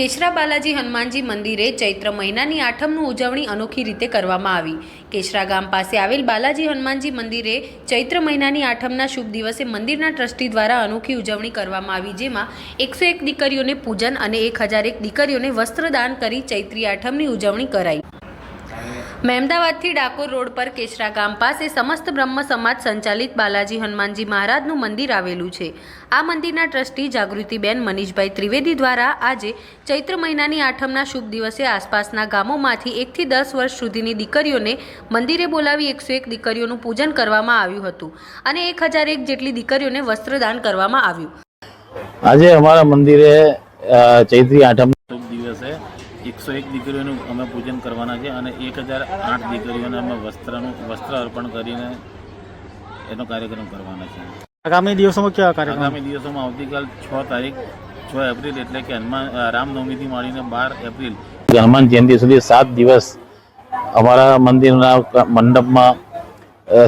કેશરા બાલાજી હનુમાનજી મંદિરે ચૈત્ર મહિનાની આઠમનું ઉજવણી અનોખી રીતે કરવામાં આવી. કેશરા ગામ પાસે આવેલ બાલાજી હનુમાનજી મંદિરે ચૈત્ર મહિનાની આઠમના શુભ દિવસે મંદિરના ટ્રસ્ટી દ્વારા અનોખી ઉજવણી કરવામાં આવી, જેમાં એકસો એક દીકરીઓને પૂજન અને એક હજાર એક દીકરીઓને વસ્ત્રદાન કરી ચૈત્રી આઠમની ઉજવણી કરાઈ. મહેમદાવાદથી ડાકોર રોડ પર કેશરા ગામ પાસે સમસ્ત બ્રહ્મ સમાજ સંચાલિત બાલાજી હનુમાનજી મહારાજનું મંદિર આવેલું છે. આ મંદિરના ટ્રસ્ટી જાગૃતિબેન મનીષભાઈ ત્રિવેદી દ્વારા આજે ચૈત્ર મહિનાની આઠમના શુભ દિવસે આસપાસના ગામોમાંથી એકથી દસ વર્ષ સુધીની દીકરીઓને મંદિરે બોલાવી એકસો એક દીકરીઓનું પૂજન કરવામાં આવ્યું હતું અને એક હજાર એક જેટલી દીકરીઓને વસ્ત્રદાન કરવામાં આવ્યું. આજે અમારા મંદિરે ચૈત્રી આઠમ એકસો એક દીકરીઓનું અમે પૂજન કરવાના છે અને એક હજાર આઠ દીકરીઓને અમે વસ્ત્રનું વસ્ત્ર અર્પણ કરીને એનો કાર્યક્રમ કરવાના છે. આગામી દિવસોમાં કેવા કાર્યક્રમ? આગામી દિવસોમાં આવતીકાલ છ તારીખ છ એપ્રિલ એટલે કે હનુમાન રામનવમીથી માંડીને બાર એપ્રિલ. હનુમાન જયંતિ સુધી સાત દિવસ અમારા મંદિરના મંડપમાં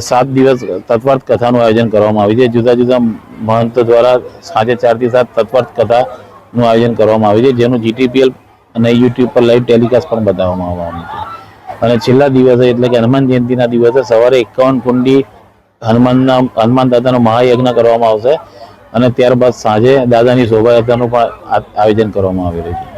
સાત દિવસ તત્વાર્થ કથાનું આયોજન કરવામાં આવ્યું છે. જુદા જુદા મહંતો દ્વારા સાંજે ચારથી સાત તત્વાર્થ કથાનું આયોજન કરવામાં આવ્યું છે જેનું જીટીપીએલ અને યુટ્યુબ પર લાઈવ ટેલિકાસ્ટ પણ બતાવવામાં આવવાનું છે. અને છેલ્લા દિવસે એટલે કે હનુમાન જયંતિના દિવસે સવારે એકાવન કુંડી હનુમાનના, હનુમાન દાદાનો મહાયજ્ઞ કરવામાં આવશે અને ત્યારબાદ સાંજે દાદાની શોભાયાત્રાનું પણ આયોજન કરવામાં રહ્યું છે.